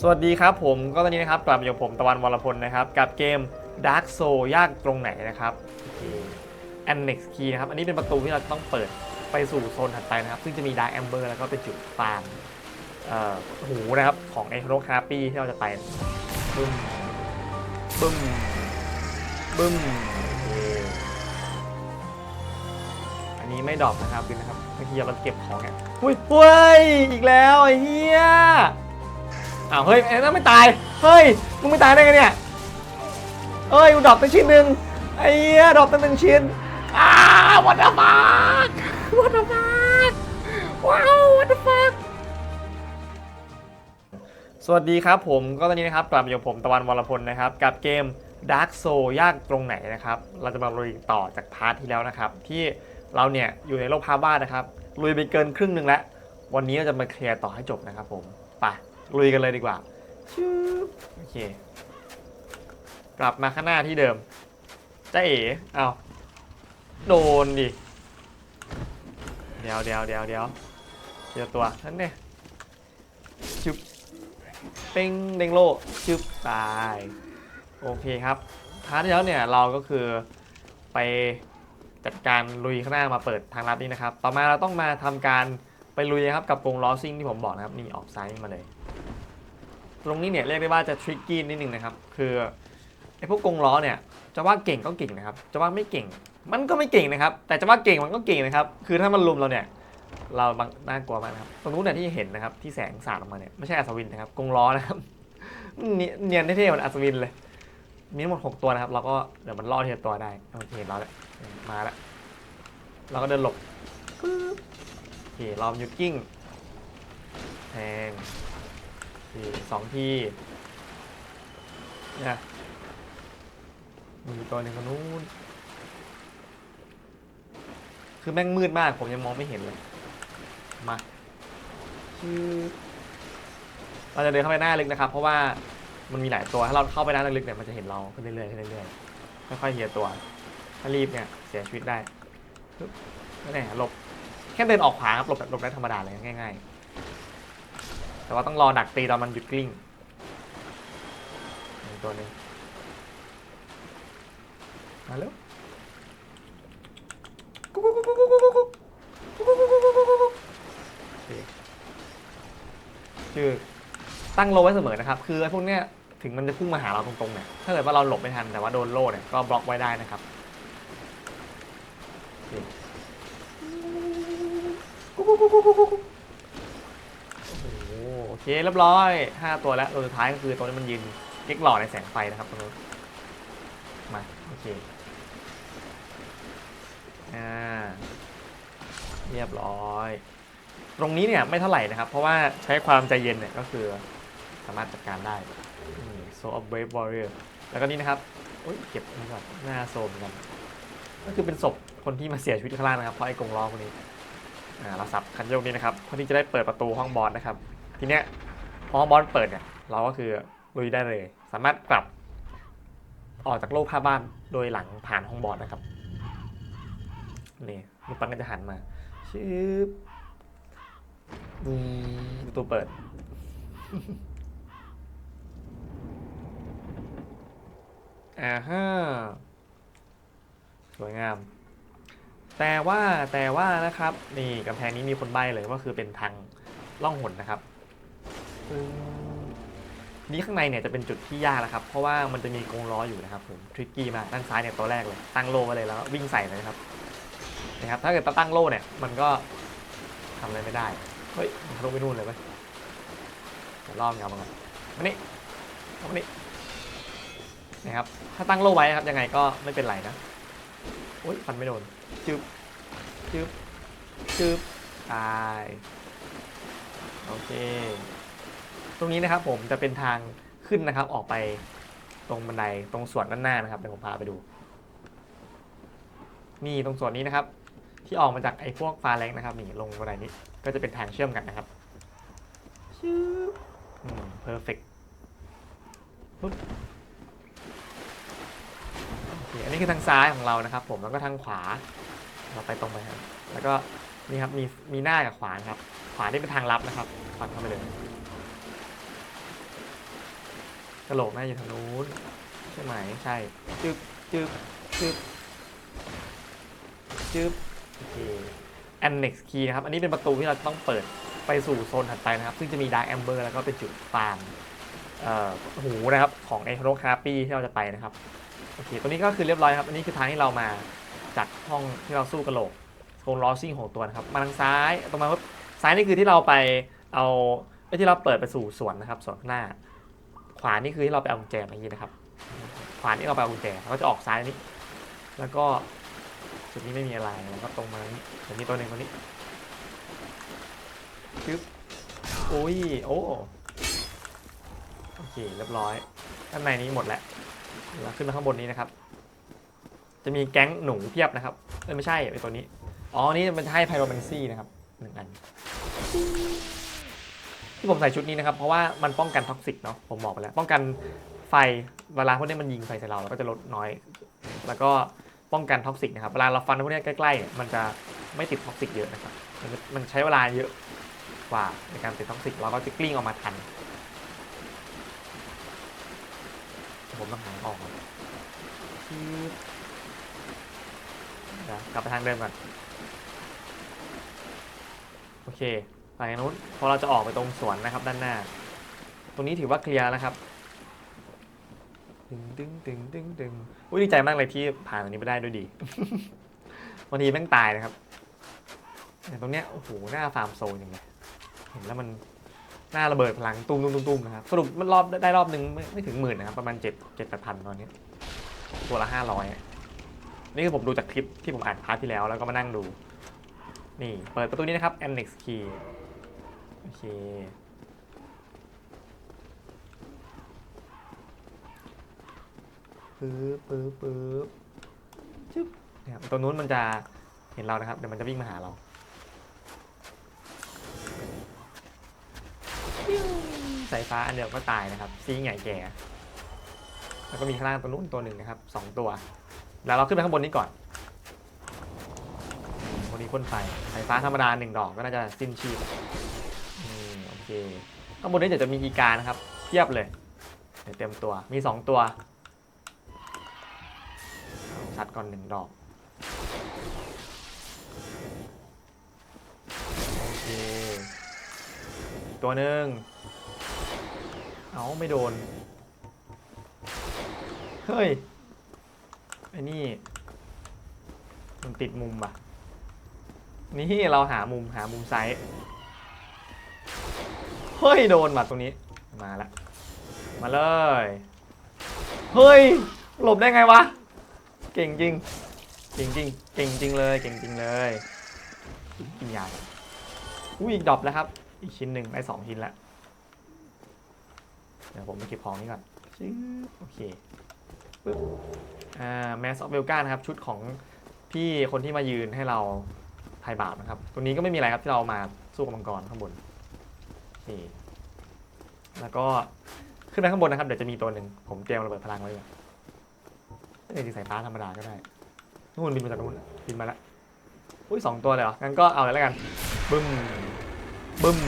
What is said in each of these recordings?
สวัสดีครับผมก็ตอนนี้นะครับกลับมาอยู่ผมตะวันวรพลนะครับกับเกม Dark Soul ยากตรงไหนนะครับ Annex Key นะครับ อันนี้เป็นประตูที่เราต้องเปิดไปสู่โซนถัดไปนะครับ ซึ่งจะมี Dark Amber แล้วก็เป็นจุดฟาร์มหูนะครับของไอ้โรคาปี้ที่เราจะไปบึ้มบึ้มบึ้มอันนี้ไม่ดรอปนะครับดูนะครับเมื่อกี้เราเก็บของเนี่ยอุ้ยเฮ้ยอีกแล้วไอ้เหี้ย อ้าวเฮ้ยไอ้นั่นไม่ตาย เฮ้ยมึงไม่ตายได้ไงเนี่ยเอ้ยกูดรอปตั้งชิ้นหนึ่งไอ้เหี้ยดรอปตั้งหนึ่งชิ้นอ้าววัตถุฟักวัตถุฟักว้าววัตถุฟักสวัสดีครับผมก็ตอนนี้นะครับกลับมาอยู่ผมตะวันวรพลนะครับ กับเกม Dark Soul ยากตรงไหนนะครับ เราจะมาลุยต่อจากพาร์ทที่แล้วนะครับ ที่เราเนี่ยอยู่ในโลกพาบ้านนะครับลุยไปเกินครึ่งหนึ่งแล้ว วันนี้เราจะมาเคลียร์ต่อให้จบนะครับผมไป ลุยกันเลยดีกว่าชืบโอเค กลับมาข้างหน้าที่เดิมจ้าเอ๋เอาโดนดิ เดี๋ยวเดี๋ยวเดี๋ยวเดี๋ยวเจอตัวนั่นเนี่ยชึบเป้งเด้งโล่ชึบตาย โอเคครับพาร์ทที่แล้วเนี่ยเราก็คือไปจัดการลุยข้างหน้ามาเปิดทางลัดนี้นะครับ ต่อมาเราต้องมาทำการไปลุยนะครับกับกรงล้อซิ่งที่ผมบอกนะครับ นี่ออกซ้ายมาเลย ตรงนี้เนี่ยเรียกได้ว่าจะทริกกี้นิดนึงนะครับ คือไอ้พวกกงล้อเนี่ยจะว่าเก่งก็เก่งนะครับ จะว่าไม่เก่ง มันก็ไม่เก่งนะครับ แต่จะว่าเก่งมันก็เก่งนะครับ คือถ้ามันลุมเราเนี่ย เราบางน่ากลัวมากนะครับ ตรงนู้นเนี่ยที่เห็นนะครับ ที่แสงสาดออกมาเนี่ยไม่ใช่อัศวินนะครับ กงล้อนะครับเนียนเท่ๆเหมือนอัศวินเลย มีทั้งหมดหกตัวนะครับ เราก็เดี๋ยวมันล่อทีละตัวได้โอเคเราแล้วมาแล้วเราก็เดินหลบโอเครอมยุดกิ้งแทง ทีสองทีเนี่มีตัวหนึ่งคนนู้น คือแม่งมืดมาก ผมยังมองไม่เห็นเลย มาชื่อเราจะเดินเข้าไปหน้าลึกนะครับ เพราะว่ามันมีหลายตัว ถ้าเราเข้าไปหน้าลึกเนี่ยมันจะเห็นเราขึ้นเรื่อยๆขึ้นเรื่อยๆค่อยๆเหียตัว ถ้ารีบเนี่ยเสียชีวิตได้ปึ๊บไม่แน่หลบ แค่เดินออกขวาครับหลบหลบได้ธรรมดาเลยง่าย ๆ แต่ว่าต้องรอหนักตีตอนมันหยุดกลิ้งตัวนึงมาแล้วกุ๊กกุ๊กกุ๊กกุ๊กกุ๊กกุ๊กคือตั้งโลไว้เสมอนะครับ คือไอ้พวกเนี้ยถึงมันจะพุ่งมาหาเราตรงๆเนี่ย ถ้าเกิดว่าเราหลบไม่ทันแต่ว่าโดนโล่เนี่ยก็บล็อกไว้ได้นะครับกุ๊กกุ๊กกุ๊กกุ๊กกุ๊ก เคเรียบร้อย 5 ตัวแล้วตัวสุดท้ายก็คือตัวนี้มันยืนเก๊กหล่อในแสงไฟนะครับตรงนู้นมาโอเคอ่าเรียบร้อย ตรงนี้เนี่ยไม่เท่าไหร่นะครับ เพราะว่าใช้ความใจเย็นเนี่ยก็คือสามารถจัดการได้โซอ of brave warrior แล้วก็นี่นะครับอุ๊ยเก็บนี่ก่อนหน้าโซมนกัน ก็คือเป็นศพคนที่มาเสียชีวิตข้างล่างนะครับเพราะไอ้กรงล้อคนนี้อ่าเราสับคันโยกนี้นะครับเพื่อที่จะได้เปิดประตูห้องบอสนะครับ ทีเนี้ยพอบอสเปิดเนี่ย เราก็คือลุยได้เลย สามารถกลับออกจากโลกภาพบ้านโดยหลังผ่านห้องบอสนะครับนี่ลูกปั้นก็จะหันมาชืบอืมประตูเปิด อ่าฮะสวยงาม แต่ว่าแต่ว่านะครับ นี่กำแพงนี้มีคนใบ้เลยว่าคือเป็นทางล่องหนนะครับ ปึ้งนี่ข้างในเนี่ยจะเป็นจุดที่ยากแล้วครับ เพราะว่ามันจะมีกรงล้ออยู่นะครับผมทริกกี้มากด้านซ้ายเนี่ยตัวแรกเลย ตั้งโล่ไว้เลยแล้ววิ่งใส่เลยครับนะครับ ถ้าเกิดตั้งโล่เนี่ย มันก็ทำอะไรไม่ได้ เฮ้ยทะลุไปนู่นเลยไหมล่อมเงามาก่อนมานี่มานี่นะครับ ถ้าตั้งโล่ไว้ครับยังไงก็ไม่เป็นไรนะโอ๊ยฟันไม่โดนจึบจึบจึบตาย โอเค ตรงนี้นะครับผมจะเป็นทางขึ้นนะครับออกไปตรงบันไดตรงส่วนด้านหน้านะครับเดี๋ยวผมพาไปดู นี่ตรงส่วนนี้นะครับ ที่ออกมาจากไอ้พวกฟ้าแรงนะครับนี่ลงบันไดนี้ก็จะเป็นทางเชื่อมกันนะครับชืบอืมเพอร์เฟกต์ปุ๊บโอเคอันนี้คือทางซ้ายของเรานะครับ ผมแล้วก็ทางขวา เราไปตรงไปครับแล้วก็นี่ครับมีมีหน้ากับขวานะครับ ขวาที่เป็นทางลับนะครับฟันเข้าไปเลย กระโหลกน่าอยู่ทางนู้นใช่ไหมใช่จึ๊บจึ๊บจึ๊บจึ๊บโอเค annex key นะครับ อันนี้เป็นประตูที่เราต้องเปิดไปสู่โซนถัดไปนะครับ ซึ่งจะมี dark amber แล้วก็เป็นจุดฟาร์มเอ่อหูนะครับ ของ e อ r o c a r p y ที่เราจะไปนะครับโอเคตัวนี้ก็คือเรียบร้อยครับ อันนี้คือทางที่เรามาจากห้องที่เราสู้กระโหลกโซนลอซิ่งของตัวนะครับ มาทางซ้ายตรงมาปุ๊บซ้ายนี่คือที่เราไปเอาไอ้ที่เราเปิดไปสู่สวนนะครับสวนข้างหน้า ขวานี่คือที่เราไปเอากุญแจเมื่อกี้นะครับ ขวานี่เราไปเอากุญแจเราก็จะออกซ้ายนี้ แล้วก็จุดนี้ไม่มีอะไรแล้วก็ตรงมานี้เดี๋ยวมีตัวหนึ่งตัวนี้ชึบโอ้ยโอ้โอเคเรียบร้อยด้านในนี้หมดแล้วเราขึ้นมาข้างบนนี้นะครับ จะมีแก๊งหนูเพียบนะครับเอ้ยไม่ใช่ไอตัวนี้ อ๋อ นี่มันให้ไพโรแมนซี่นะครับหนึ่งอัน ที่ผมใส่ชุดนี้นะครับ เพราะว่ามันป้องกันท็อกซิกเนาะผมบอกไปแล้ว ป้องกันไฟเวลาพวกนี้มันยิงไฟใส่เราเราก็จะลดน้อย แล้วก็ป้องกันท็อกซิกนะครับเวลาเราฟันพวกนี้ใกล้ๆเนี่ยมันจะไม่ติดท็อกซิกเยอะนะครับมันมันใช้เวลาเยอะกว่าในการติดท็อกซิกเราก็จะกลิ้งออกมาทัน ผมต้องหาออกนชืบกลับไปทางเดิมก่อน โอเค หลังจากนู้นพอเราจะออกไปตรงสวนนะครับด้านหน้า ตรงนี้ถือว่าเคลียร์แล้วครับดึงดึงดึงดึงดึงอุ้ยดีใจมากเลยที่ผ่านตรงนี้ไปได้ด้วยดีบางทีแม่งตายนะครับแต่ตรงเนี้ยโอ้โหหน้าฟาร์มโซนยังไงเห็นแล้วมันหน้าระเบิดพลังตุ้มตุ้มตุ้มตุ้มนะครับสรุปมันรอบได้รอบหนึ่งไม่ไม่ถึงหมื่นนะครับประมาณเจ็ดเจ็ดแปดพันตอนนี้ตัวละห้าร้อยนี่คือผมดูจากคลิปที่ผมอ่านพาร์ทที่แล้วแล้วก็มานั่งดู นี่ เปิดประตูนี้นะครับ annex key โอเค ปึ๊บปึ๊บปึ๊บจึ๊บนะครับตัวนู้นมันจะเห็นเรานะครับ เดี๋ยวมันจะวิ่งมาหาเรา สายฟ้าอันเดียวก็ตายนะครับ ซีใหญ่แก่ แล้วก็มีข้างล่างตัวนู้นตัวหนึ่งนะครับสองตัว แล้วเราขึ้นไปข้างบนนี้ก่อนบนนี้พ่นไฟ สายฟ้าธรรมดาหนึ่งดอกก็น่าจะสิ้นชีพ เคข้างบนนี้เดี๋ยวจะมีอีกานะครับเทียบเลยเดี๋ยวเต็มตัวมีสองตัวซัดก่อนหนึ่งดอกโอเคตัวหนึ่งเอาไม่โดน เฮ้ยไอ้นี่มันติดมุมป่ะ นี่เราหามุมหามุมไซส์ เฮ้ย โดนบัตรงนี้ มาแล้วมาเลย เฮ้ย หลบได้ไงวะ เก่งจริง เก่งจริง เก่งจริงเลย เก่งจริงเลยกินยาก่อนอุ้ยอีกดรอปแล้วครับ อีกชิ้นหนึ่งได้สองชิ้นแล้วเดี๋ยวผมไปเก็บของนี้ก่อนโอเคปึ๊บอ่าแมสออฟเวลกานะครับ ชุดของพี่คนที่มายืนให้เราทายบาปนะครับ ตัวนี้ก็ไม่มีอะไรครับที่เรามาสู้กับมังกรข้างบน โอเคแล้วก็ขึ้นไปข้างบนนะครับเดี๋ยวจะมีตัวหนึ่งผมเตรียมระเบิดพลังไว้ก่อนไม่ได้สายฟ้าธรรมดาก็ได้นู่นบินมาจากนู่นบินมาแล้วอุ้ยสองตัวเลยเหรอ งั้นก็เอาเลยแล้วกัน บึ้ม บึ้ม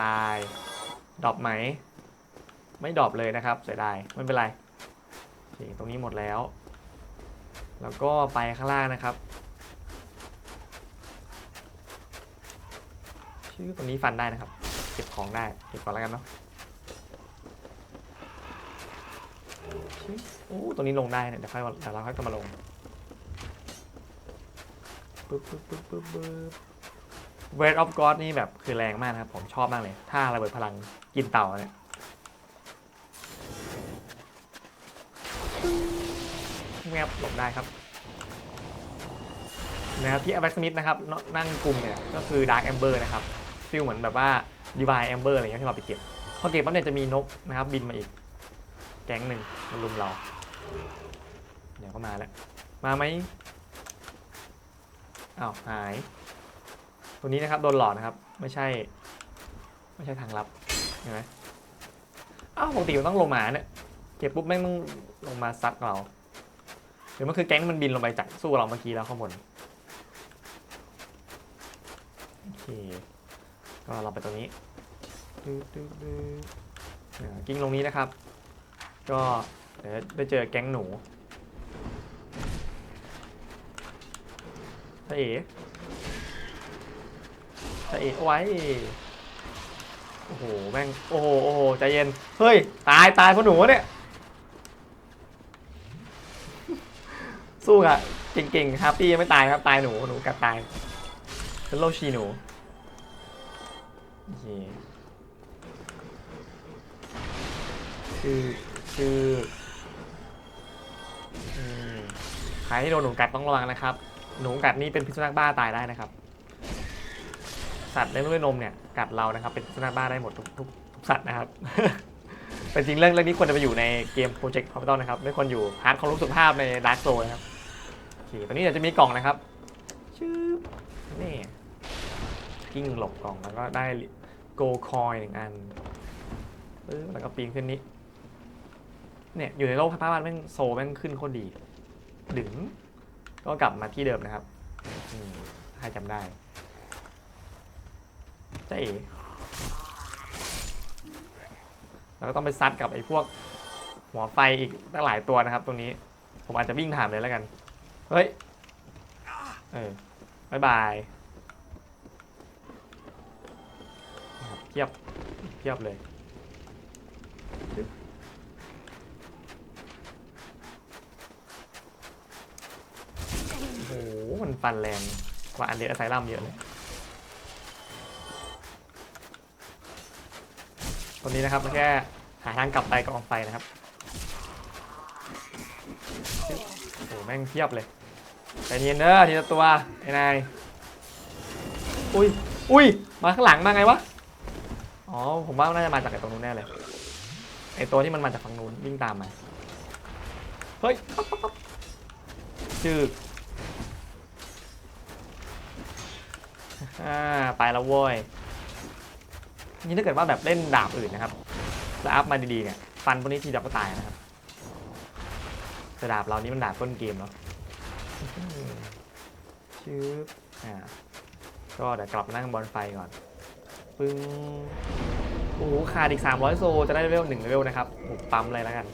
ตาย ดรอปไหม ไม่ดรอปเลยนะครับ เสียดาย ไม่เป็นไร ตรงนี้หมดแล้ว แล้วก็ไปข้างล่างนะครับ ชื่อตรงนี้ฟันได้นะครับ เก็บของได้เก็บก่อนแล้วกันเนาะโอ้ตัวนี้ลงได้เนี่ยเดี๋ยวค่อยเดี๋ยวเราค่อยกลับมาลงปึ๊บปึ๊บปึ๊บปึ๊บปึ๊บเวทออฟกอดนี่แบบคือแรงมากนะครับ ผมชอบมากเลย ถ้าระเบิดพลังกินเต่าเนี่ยแงบหลบได้ครับนะครับที่อ v ็กซ์มิธนะครับนั่งกลุ่มเนี่ยก็คือดาร์ k แอมเบอร์นะครับ ฟิลเหมือนแบบว่าดีวายแอมเบอร์อะไรเงี้ยที่เราไปเก็บพอเก็บปั๊บเนี่ยจะมีนกนะครับบินมาอีก แก๊งหนึ่งมาลุมเรา เดี๋ยวก็มาแล้ว มาไหมอ้าวหาย ตัวนี้นะครับโดนหลอกนะครับ ไม่ใช่ ไม่ใช่ทางลับเห็นไหมอ้าวปกติมันต้องลงมาเนี่ยเก็บปุ๊บแม่งต้องลงมาซัดเราหรือมันคือแก๊งมันบินลงไปจากสู้เราเมื่อกี้แล้วข้างบนโอเค ก็เราไปตรงนี้กิ้งลงนี้นะครับ ก็เดี๋ยวได้เจอแก๊งหนูตาเอ๋ตาเอ๋เอาไว้ โอ้โห แม่ง โอ้โห โอ้โห ใจเย็น เฮ้ย ตาย ตายเพราะหนูเนี่ย สู้อะเก่งๆฮาปี้ยังไม่ตายครับ ตายหนู หนูกัดตายเป็นโลชีหนู โอเคชื่อชื่ออืมใครที่โดนหนูกัดต้องระวังนะครับ หนูกัดนี่เป็นพิษสุนัขบ้าตายได้นะครับ สัตว์เลี้ยงด้วยนมเนี่ยกัดเรานะครับ เป็นพิษสุนัขบ้าได้หมดทุกทุกทุกสัตว์นะครับ แต่จริงเรื่องเรื่องนี้ควรจะไปอยู่ในเกมโปรเจกต์คอมพิวเตอร์นะครับ ไม่ควรอยู่พาร์ทของรู้สุขภาพในดาร์กโซนะครับโอเคตอนนี้เดี๋ยวจะมีกล่องนะครับชื่อนี่ กิ้งหลบกล่องแล้วก็ได้โกคอยหนึ่งอันปึ๊บแล้วก็ปีนขึ้นนี้ เนี่ยอยู่ในโลกภาพวาดแม่งโซแม่งขึ้นโคตรดี ดึง ก็กลับมาที่เดิมนะครับให้จำได้เจ๊เอแล้วก็ต้องไปซัดกับไอ้พวกหัวไฟอีกตั้งหลายตัวนะครับ ตรงนี้ ผมอาจจะวิ่งถามเลยแล้วกัน เฮ้ย เออบายบาย นะครับเทียบเทียบเลยโอ้โหมันฟันแรงกว่าอันเดอร์ไซรัมเยอะเลยตรงนี้นะครับมันแค่หาทางกลับไปกองไฟนะครับโอ้โหแม่งเทียบเลยใจเย็นเด้อทีละตัวไอ้นายอุ้ยอุ้ยมาข้างหลังมาไงวะ อ๋อ ผมว่าน่าจะมาจากไอ้ตรงนู้นแน่เลย ไอ้ตัวที่มันมาจากฝั่งนู้นวิ่งตามมา เฮ้ยปั๊บปั๊บปั๊บจืดอ่าไปแล้วเว้ย นี่ถ้าเกิดว่าแบบเล่นดาบอื่นนะครับ แล้วอัพมาดีๆเนี่ย ฟันพวกนี้ทีเดียวก็ตายนะครับแต่ดาบเรานี่มันดาบต้นเกมเนาะชื่ออ่า ก็เดี๋ยวกลับนั่งบอลไฟก่อน ปึ้งโอ้โหขาดอีก 300 โซ จะได้เลเวลหนึ่งเลเวลนะครับผมปั๊มเลยแล้วกัน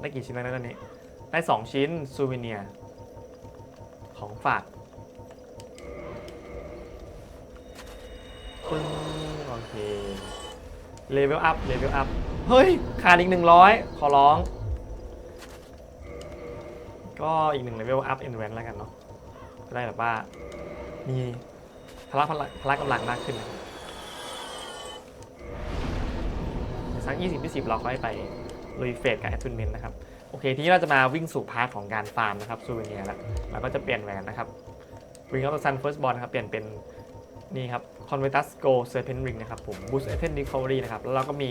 ได้กี่ชิ้นแล้วนะตอนนี้ ได้ 2 ชิ้นซูเวเนียของฝากปึ้งโอเคเลเวลอัพเลเวลอัพเฮ้ย ขาดอีก 100 ขอร้อง ก็อีกหนึ่งเลเวลอัพเอ็นแวนแล้วกันเนาะจะได้แบบว่ามี พละพละกำลังมากขึ้นนะครับสัก20 20 เราค่อยไปลุยเฟสกับแอตทูนเมนนะครับ โอเค ทีนี้เราจะมาวิ่งสู่พาร์ทของการฟาร์มนะครับซูเวเนียแล้วเราก็จะเปลี่ยนแหวนนะครับวิ่งเอาตัวซันเฟิร์สบอลนะครับ เปลี่ยนเป็นนี่ครับ Convertus Go Serpent Ring นะครับผม Boost Item Recovery นะครับ แล้วเราก็มี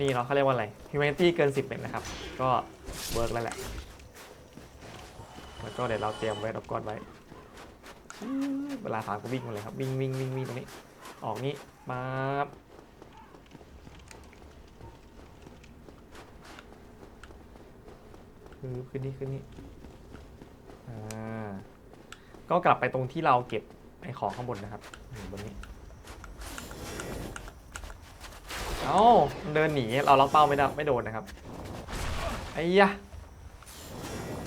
นี่เนาะเขาเรียกว่าอะไร Humanity เกิน 10เป็นนะครับ ก็เวิร์กแล้วแหละ แล้วก็เดี๋ยวเราเตรียมไว้รอบก้อนไว้ เวลาฟามก็วิ่งมาเลยครับ วิ่งวิ่งวิ่งวิ่งตรงนี้ ออกนี้มาคือขึ้นนี่ขึ้นนี่อ่าก็กลับไปตรงที่เราเก็บไอ้ของข้างบนนะครับนี่บนนี้เอาเดินหนี เราล็อกเป้าไม่ได้ไม่โดนนะครับไอ้ยะ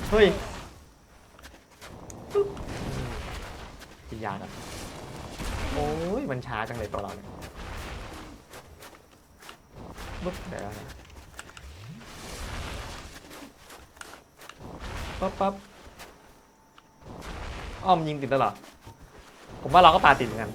เฮ้ยปึ๊บอืม กินยาครับโอ้ยมันช้าจังเลยตัวเราเนี่ยปุ๊บเดี๋ยวนะปั๊บปั๊บอ้อมยิงติดตลอดผมว่าเราก็ปาติดเหมือนกัน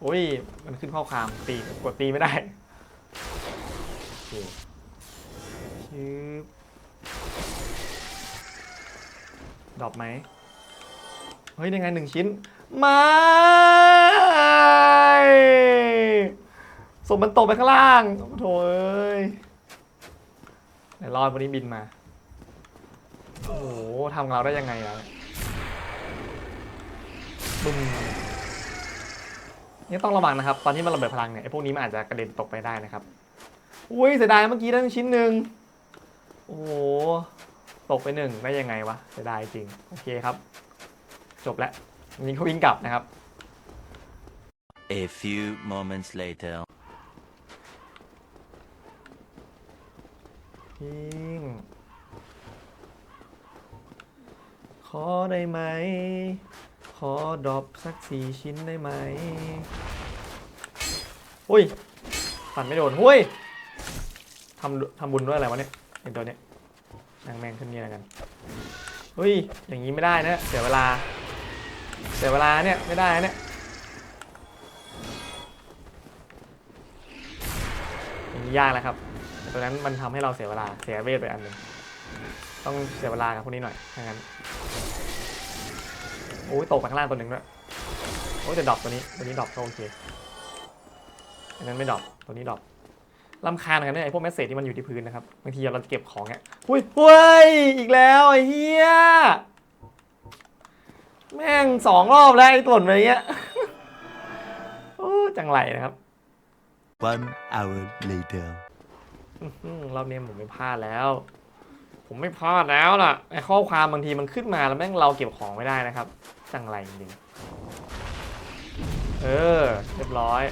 โอ้ย มันขึ้นข้อความตีกดตีไม่ได้ชืบดรอปไหม เฮ้ยยังไงหนึ่งชิ้นไม่ศพมันตกไปข้างล่างโถ่เอ้ยไหนรอดวันนี้บินมา โอ้โหทำเราได้ยังไงอะบึ้ม นี่ต้องระวังนะครับ ตอนที่มันระเบิดพลังเนี่ยไอ้พวกนี้มันอาจจะกระเด็นตกไปได้นะครับ อุ้ยเสียดายเมื่อกี้ได้ชิ้นหนึ่งโอ้โหตกไปหนึ่งได้ยังไงวะเสียดายจริง โอเคครับ จบแล้วอันนี้เขาวิ่งกลับนะครับ A few moments later. วิ่งขอได้ไหม ขอดรอปสักสี่ชิ้นได้ไหมอุ้ยฝันไม่โดนหุ้ยทำทำบุญด้วยอะไรวะเนี่ยเป็นตัวเนี้ยนางแมงขึ้นนี่แล้วกันเฮ้ยอย่างนี้ไม่ได้นะเสียเวลา เสียเวลาเนี่ยไม่ได้นะเนี่ยอย่างนี้ยากแล้วครับแต่ตัวนั้นมันทำให้เราเสียเวลาเสียเวทไปอันหนึ่งต้องเสียเวลากับพวกนี้หน่อยถ้างั้น โอ้ยตกไปข้างล่างตัวหนึ่งด้วยโอ้ยแต่ดรอปตัวนี้ตัวนี้ดรอปก็โอเคอันนั้นไม่ดรอปตัวนี้ดรอปลำคาญเหมือนกันเนี่ยไอ้พวกเมสเซจที่มันอยู่ที่พื้นนะครับบางทีเราจะเก็บของเนี่ยหุ้ยหุ้ยอีกแล้วไอ้เหี้ยแม่งสองรอบแล้วไอ้หล่นไปอย่างเงี้ยโอ้จังไรนะครับ One hour later. อื้อหือรอบนี้ผมไม่พลาดแล้ว ผมไม่พลาดแล้วล่ะไอ้ข้อความบางทีมันขึ้นมาแล้วแม่งเราเก็บของไม่ได้นะครับ จังไรจริงเออ เรียบร้อย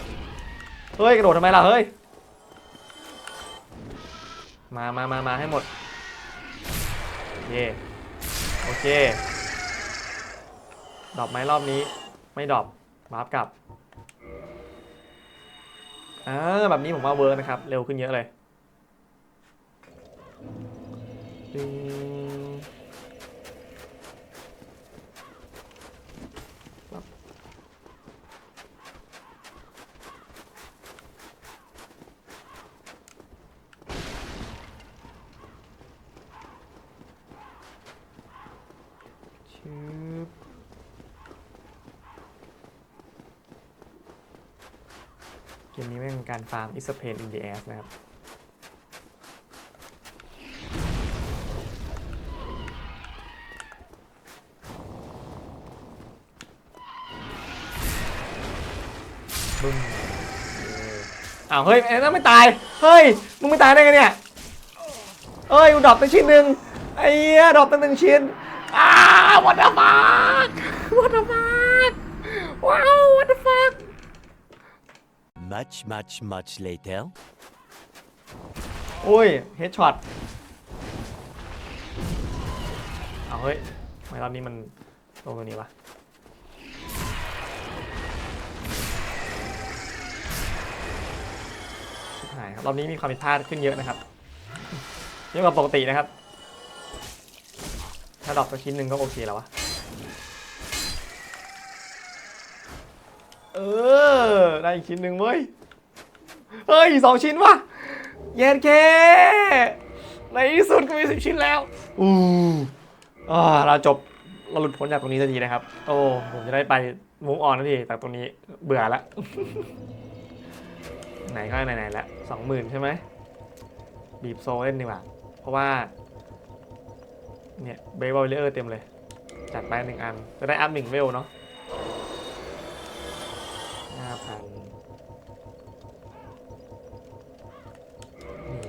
เฮ้ย กระโดดทำไมล่ะ เฮ้ย มามามามาให้หมด เย่โอเค ดรอปไหมรอบนี้ ไม่ดรอปวาร์ปกลับอ่าแบบนี้ผมว่าเวิร์กนะครับ เร็วขึ้นเยอะเลยดึงปั๊บชึบ เกมนี้ไม่เป็นการฟาร์ม is a pain in the ass นะครับ บึ้มอ้าว เฮ้ยไอ้นั่นไม่ตาย เฮ้ย มึงไม่ตายได้ไงเนี่ย เอ้ยกูดรอปไปชิ้นหนึ่งไอ้เหี้ยดรอปไปหนึ่งชิ้นอ้า what the fuck what the fuck ว้าว what the fuck Much, much, much later. โอ้ยเฮดช็อตเอาเฮ้ยทำไมรอบนี้มันลงตัวนี้วะหายครับรอบนี้มีความผิดพลาดขึ้นเยอะนะครับเยอะกว่าปกตินะครับ ถ้าดรอปสักชิ้นหนึ่งก็โอเคแล้ววะ เออ ได้อีกชิ้นหนึ่งเว้ย เฮ้ยสองชิ้นวะเย็นเค ในที่สุดก็มีสิบชิ้นแล้ว อู้อ่าเราจบ เราหลุดพ้นจากตรงนี้สักทีนะครับ โอ้ผมจะได้ไปมุ้งออนนทีแต่ตรงนี้ เบื่อละ ไหนก็ไหนๆแล้วสองหมื่นใช่ไหม บีบโซเล่นดีกว่า เพราะว่า เนี่ยเบย์บอลเลอร์เต็มเลย จัดไปหนึ่งอัน จะได้อัพหนึ่งเวลเนาะ ห้าพัน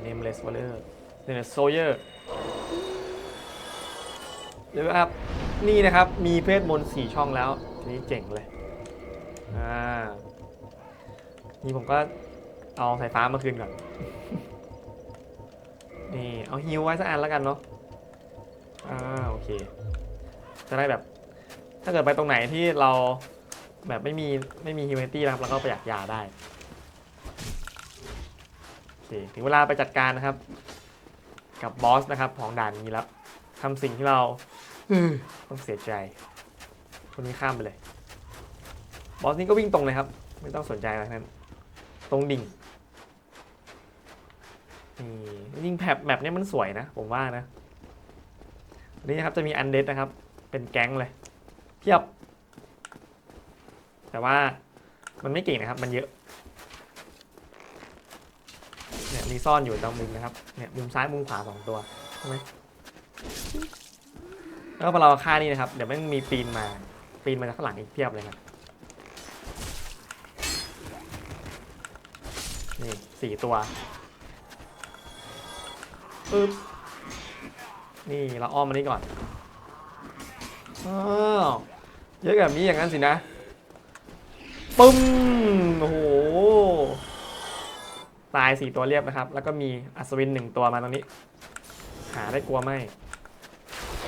เนมเลสวอลเลอร์เนี่ยโซเยอร์เดี๋ยวครับ นี่นะครับ มีเพศมนต์สี่ช่องแล้ว ทีนี้เจ๋งเลย อ่า นี่ผมก็เอาสายฟ้ามาคืนก่อน นี่ เอาฮิวไว้สักอันแล้วกันเนาะ อ่า โอเค จะได้แบบ ถ้าเกิดไปตรงไหนที่เรา แบบไม่มีไม่มีฮิวเมตี้นะครับเราก็ประหยัดยาได้โอเคถึงเวลาไปจัดการนะครับ กับบอสนะครับ ของด่านนี้แล้วทำสิ่งที่เราต้องเสียใจ คนนี้ข้ามไปเลย บอสนี้ก็วิ่งตรงเลยครับ ไม่ต้องสนใจอะไรทั้งนั้น ตรงดิ่งนี่จริงๆแผบแมปเนี้ยมันสวยนะ ผมว่านะอันนี้นะครับจะมีอันเดดนะครับ เป็นแก๊งเลย เพียบ แต่ว่ามันไม่เก่งนะครับ มันเยอะ เนี่ยมีซ่อนอยู่ตรงมุมนะครับ เนี่ยมุมซ้ายมุมขวาสองตัวใช่ไหมแล้วพอเราฆ่านี่นะครับ เดี๋ยวมันมีปีนมา ปีนมาจากข้างหลังอีกเพียบเลยครับ นี่สี่ตัวปึ๊บ นี่เราอ้อมมานี่ก่อนอ้าวเยอะแบบนี้อย่างนั้นสินะ ปึ้มโอ้โหตายสี่ตัวเรียบนะครับ แล้วก็มีอัศวินหนึ่งตัวมาตรงนี้ หาได้กลัวไหม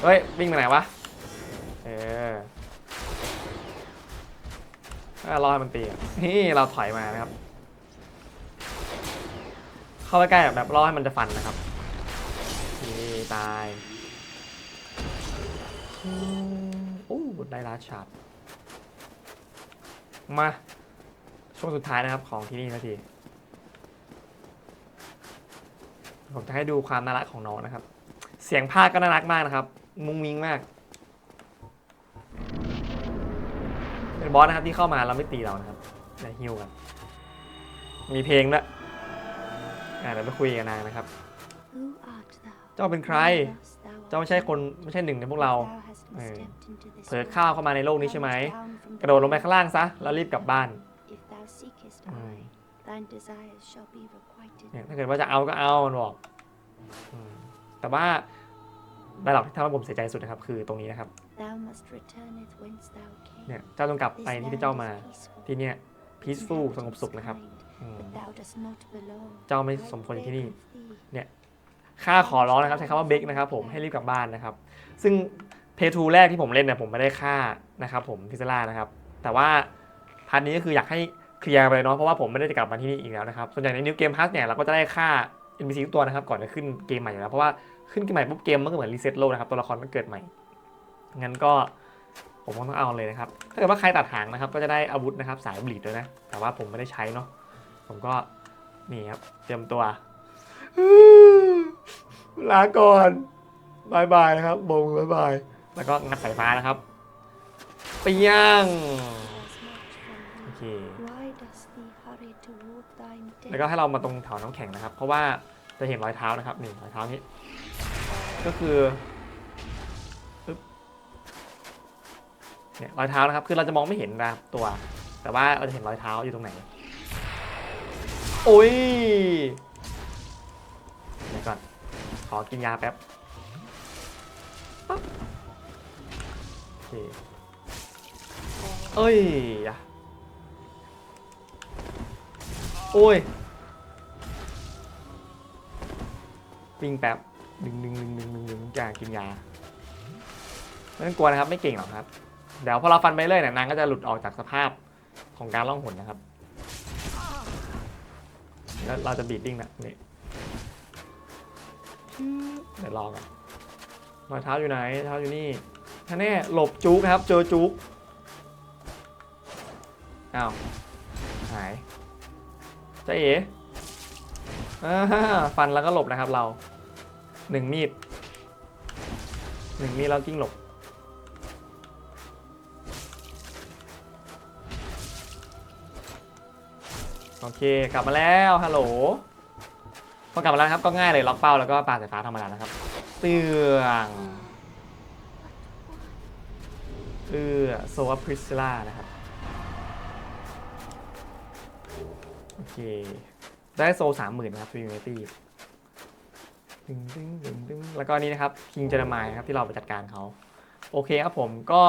เฮ้ย วิ่งไปไหนวะ เออรอให้มันตีนี่เราถอยมานะครับ เข้าไปใกล้ๆแบบรอให้มันจะฟันนะครับ นี่ตายอู้ได้ลาชาร์ด มา ช่วงสุดท้ายนะครับของที่นี่นาที ผมจะให้ดูความน่ารักของน้องนะครับ เสียงภาคก็น่ารักมากนะครับ มุ้งมิ้งมาก เป็นบอสนะครับที่เข้ามาเราไม่ตีเรานะครับอย่าฮิวกัน มีเพลงด้วยอ่าเดี๋ยวไปคุยกับนางนะครับ Who art thou? เจ้าเป็นใคร Why dost thou เจ้าไม่ใช่คนไม่ใช่หนึ่งในพวกเรา Thou hast Ừ. stepped into this เผลอ world. ข้าวเข้ามาในโลกนี้ใช่ไหม Come down from the กระโดดลงไปข้างล่างซะแล้วรีบกลับบ้าน If thou seekest Ừ. I, thine desires shall be requited. เนี่ยถ้าเกิดว่าจะเอาก็เอามันบอกอืมแต่ว่าได้หลักที่ทำให้ผมเสียใจสุดนะครับ คือตรงนี้นะครับ Thou must returneth whence thou came. เนี่ยเจ้าต้องกลับ This ไป land ที่ที่เจ้า is มา peaceful. ที่เนี่ย The peaceful สงบ inhabitants สุขนะครับ kind, อืม But thou dost not belong. เจ้าไม่ I สมควรอยู่ที่นี่ beg of thee. ค่าขอร้องนะครับใช้คำว่าเบกนะครับ ผมให้รีบกลับบ้านนะครับ ซึ่ง เพทูแรกที่ผมเล่นเนี่ยผมไม่ได้ค่านะครับผมพิซซ่านะครับ แต่ว่าพาร์ทนี้ก็คืออยากให้เคลียร์ไปเลยเนาะเพราะว่าผมไม่ได้จะกลับมาที่นี่อีกแล้วนะครับส่วนใหญ่ในนิวเกมพาร์ทเนี่ยเราก็จะได้ค่า NPC ทุกตัวนะครับก่อนจะขึ้นเกมใหม่อยู่แล้วเพราะว่าขึ้นเกมใหม่ปุ๊บเกมมันก็เหมือนรีเซ็ตโลกนะครับตัวละครมันเกิดใหม่งั้นก็ผมก็ต้องเอาเลยนะครับ ถ้าเกิดว่าใครตัดหางนะครับ ก็จะได้อาวุธนะครับสายบลีดด้วยนะ แต่ว่าผมไม่ได้ใช้เนาะ ผมก็นี่ครับ เตรียมตัวลาก่อนบายบายนะครับบงบายบาย แล้วก็งัดสายฟ้านะครับเปียงโอเคแล้วก็ให้เรามาตรงแถวน้ำแข็งนะครับ เพราะว่าจะเห็นรอยเท้านะครับนี่รอยเท้านี้ ก็คือเนี่ยรอยเท้านะครับคือเราจะมองไม่เห็นนะครับตัว แต่ว่าเราจะเห็นรอยเท้าอยู่ตรงไหนโอ้ยเดี๋ยวก่อนขอกินยาแป๊บ เคเอ้ยอะโอ้ยวิ่งแป๊บดึงดึงดึงดึงดึงดึงอยากกินยาไม่ต้องกลัวนะครับไม่เก่งหรอกครับ เดี๋ยวพอเราฟันไปเรื่อยเนี่ยนางก็จะหลุดออกจากสภาพของการล่องหนนะครับแล้วเราจะบีดดิ้งนะนี่เดี๋ยวลองกันรอยเท้าอยู่ไหนเท้าอยู่นี่ ท่าแน่หลบจุกครับ เจอจุกอ้าวหายจ๊เอ๋ฟันแล้วก็หลบนะครับเราหนึ่งมีดหนึ่งมีดแล้วกิ้งหลบโอเคกลับมาแล้วฮัลโหลพอกลับมาแล้วครับก็ง่ายเลยล็อกเป้าแล้วก็ปาสายฟ้าธรรมดานะครับเตือง เอือโซอัพพริสล่านะครับ โอเค ได้โซสามหมื่นนะครับฟิวเนตี้ดึงดึงดึงดึงแล้วก็นี่นะครับคิงเจอร์มายครับที่เราไปจัดการเขา โอเคครับผมก็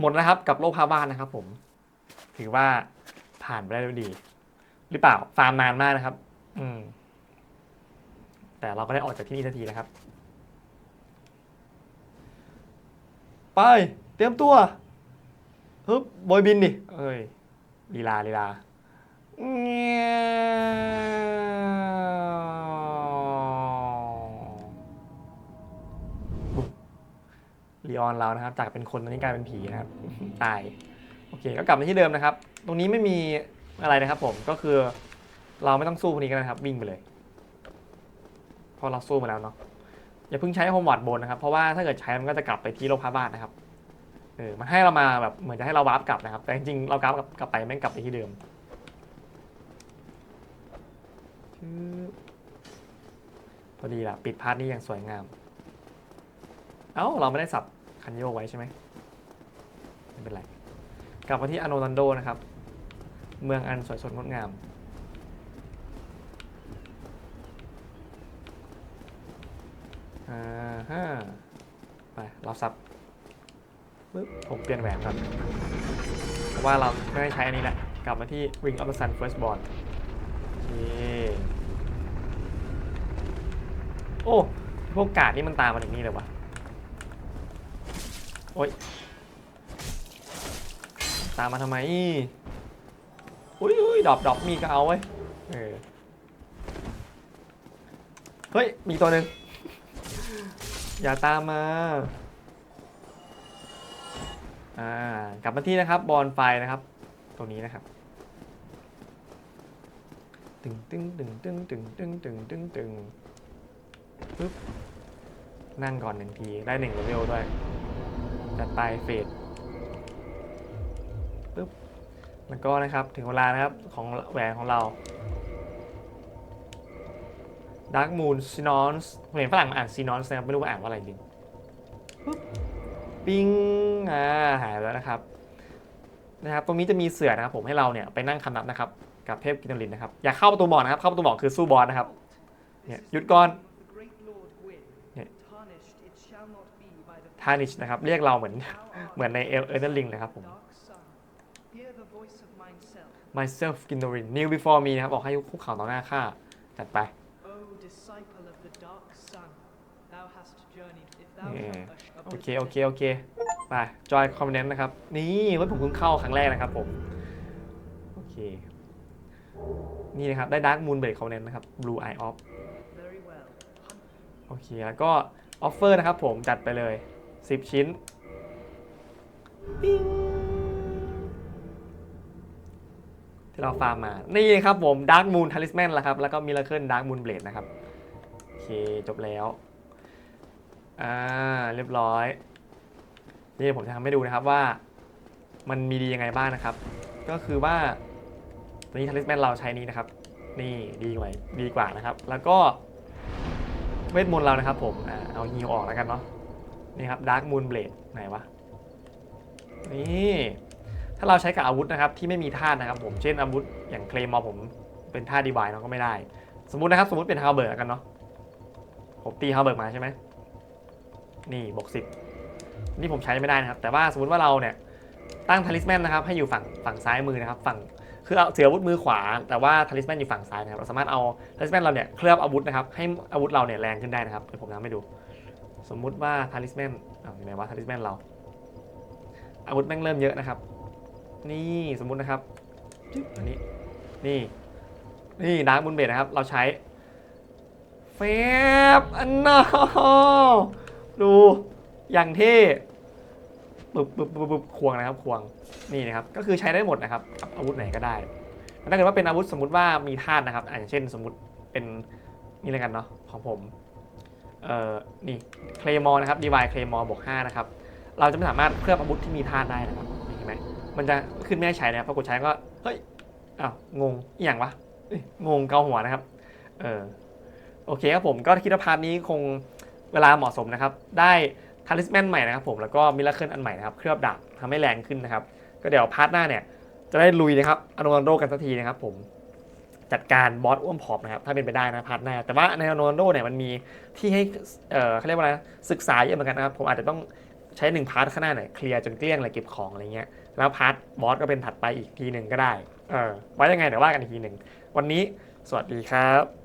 หมดแล้วครับกับโลกพาบ้านนะครับผม ถือว่าผ่านไปได้ด้วยดี หรือเปล่า ฟาร์มนานมากนะครับ อืม แต่เราก็ได้ออกจากที่นี่ทันทีนะครับ ไป เตรียมตัวฮึบบอยบินดิเอ้ยลีลาลีลาเงี้ยวบุ๊บลีออนเรานะครับ จากเป็นคนตอนนี้กลายเป็นผีนะครับ ตาย โอเค ก็กลับมาที่เดิมนะครับ ตรงนี้ไม่มีอะไรนะครับผม ก็คือ เราไม่ต้องสู้พวกนี้กันนะครับ วิ่งไปเลยเพราะเราสู้มาแล้วเนาะ อย่าเพิ่งใช้โฮมวอร์ดบนนะครับ เพราะว่าถ้าเกิดใช้มันก็จะกลับไปที่โลกพาบาทนะครับ เออมันให้เรามาแบบเหมือนจะให้เราวาร์ปกลับนะครับ แต่จริงๆเรากราฟกลับไปแม่งกลับไปที่เดิมพอดีละปิดพาร์ทนี้อย่างสวยงาม เอ้า เราไม่ได้สับคันโยกไว้ใช่ไหมอืมเป็นไร กลับมาที่อโนลันโดนะครับ เมืองอันสวยสดงดงาม อ่าฮะไปเราซับ ผมเปลี่ยนแหวนครับเพราะว่าเราไม่ได้ใช้อันนี้แหละ กลับมาที่ Ring of the Sun First Born โอเคโอ้ พวกกาดนี่มันตามมาถึงนี่เลยวะโอ้ย ตามมาทำไม อุ้ยอุ้ยดอปดอปมีก็เอาไว้เออเฮ้ย มีตัวหนึ่งอย่าตามมา อ่ากลับมาที่นะครับบอลไฟนะครับ ตรงนี้นะครับตึงตึงตึงตึงตึงตึงตึงตึงตึงปึ๊บนั่งก่อนหนึ่งทีได้หนึ่งเลเวลด้วยจัดไปเฟดปึ๊บแล้วก็นะครับถึงเวลานะครับของแหวนของเรา Dark Moon s y n o n s ผมเห็นฝรั่งอ่าน s y n o n s นะครับไม่รู้ว่าอ่านว่าอะไรจริงปึ๊บ ปิ้งอ่าหายไปแล้วนะครับนะครับ ตรงนี้จะมีเสือนะครับ ผมให้เราเนี่ยไปนั่งคำนับนะครับ กับเทพกินนลินนะครับ อย่าเข้าประตูบ่อนะครับ เข้าประตูบ่อคือสู้บอสนะครับเนี่ยหยุดก่อนทานิชนะครับ เรียกเราเหมือนเหมือนในเอลเอเดนลิงเลยครับผม myself, กินนลิน kneel before me นะครับ บอกให้คุกเข่าต่อหน้าข้าจัดไป O disciple of the dark sun. Thou hast โอเค โอเค โอเค ไปจอยคอมเมนต์นะครับ นี่เว่าผมเพิ่งเข้าครั้งแรกนะครับผม โอเค นี่นะครับ ได้ Dark Moon Blade Covenant นะครับ Blue Eye Off โอเค แล้วก็ออฟเฟอร์นะครับผมจัดไปเลย 10 ชิ้นปิ้งที่เราฟาร์มมา นี่ครับผม Dark Moon Talisman แล้วครับ แล้วก็ Miracle Dark Moon Blade นะครับ โอเค จบแล้ว อ่าเรียบร้อย นี่ผมจะทำให้ดูนะครับว่า มันมีดียังไงบ้างนะครับ ก็คือว่าตอนนี้ Talisman เราใช้นี้นะครับ นี่ดีกว่าดีกว่านะครับ แล้วก็เวทมนต์เรานะครับผมอ่าเอาฮิวออกแล้วกันเนาะนี่ครับ Dark Moon Blade ไหนวะนี่ถ้าเราใช้กับอาวุธนะครับที่ไม่มีธาตุนะครับ ผมเช่นอาวุธอย่างเคลมอผมเป็นธาตุดีบายเนาะก็ไม่ได้ สมมุตินะครับสมมติเป็นฮาวเบิร์กกันเนาะผมตีฮาวเบิร์กมาใช่ไหม นี่บวกสิบนี่ผมใช้ไม่ได้นะครับ แต่ว่าสมมติว่าเราเนี่ยตั้งทาริสแมนนะครับให้อยู่ฝั่งฝั่งซ้ายมือนะครับ ฝั่งคือเอาเสืออาวุธมือขวา แต่ว่าทาริสแมนอยู่ฝั่งซ้ายนะครับเราสามารถเอาทาริสแมนเราเนี่ยเคลือบอาวุธนะครับให้อาวุธเราเนี่ยแรงขึ้นได้นะครับเดี๋ยวผมทำให้ดู สมมุติว่าทาริสแมนเอาอยู่ไหนวะทาริสแมนเรา อาวุธแม่งเริ่มเยอะนะครับ นี่สมมุตินะครับอันนี้นี่นี่ดาร์กบุนเบดนะครับ เราใช้แฟบอันนอ ดูอย่างเท่ปึ๊บปึ๊บปึ๊บปึ๊บควงนะครับควงนี่นะครับก็คือใช้ได้หมดนะครับกับอาวุธไหนก็ได้ถ้าเกิดว่าเป็นอาวุธสมมติว่ามีธาตุนะครับอย่างเช่นสมมติเป็นนี่เลยกันเนาะของผมเอ่อนี่เคลมอนะครับดีวายเคลมอบวก5นะครับเราจะไม่สามารถเคลือบอาวุธที่มีธาตุได้นะครับเห็นไหมมันจะขึ้นไม่ให้ใช้นะครับพอกดใช้ก็เฮ้ยอ้าวงงอย่างวะงงเกาหัวนะครับเออโอเคครับผมก็คิดว่าพาร์ทนี้คง เวลาเหมาะสมนะครับ ได้ทาริสแมนใหม่นะครับผมแล้วก็มิลเลอร์เคิลอันใหม่นะครับเคลือบดาบทำให้แรงขึ้นนะครับ ก็เดี๋ยวพาร์ทหน้าเนี่ยจะได้ลุยนะครับอโนนโดกันสักทีนะครับผมจัดการบอสอ้วมผอมนะครับถ้าเป็นไปได้นะพาร์ทหน้า แต่ว่าในอโนนโดเนี่ยมันมีที่ให้เออเขาเรียกว่าอะไรศึกษาเยอะเหมือนกันนะครับผมอาจจะต้องใช้หนึ่งพาร์ทข้างหน้าหน่อยเคลียร์จนเกลี้ยงเลยเก็บของอะไรเงี้ยแล้วพาร์ทบอสก็เป็นถัดไปอีกทีหนึ่งก็ได้เออไว้ยังไงเดี๋ยวว่ากันอีกทีหนึ่งวันนี้สวัสดีครับ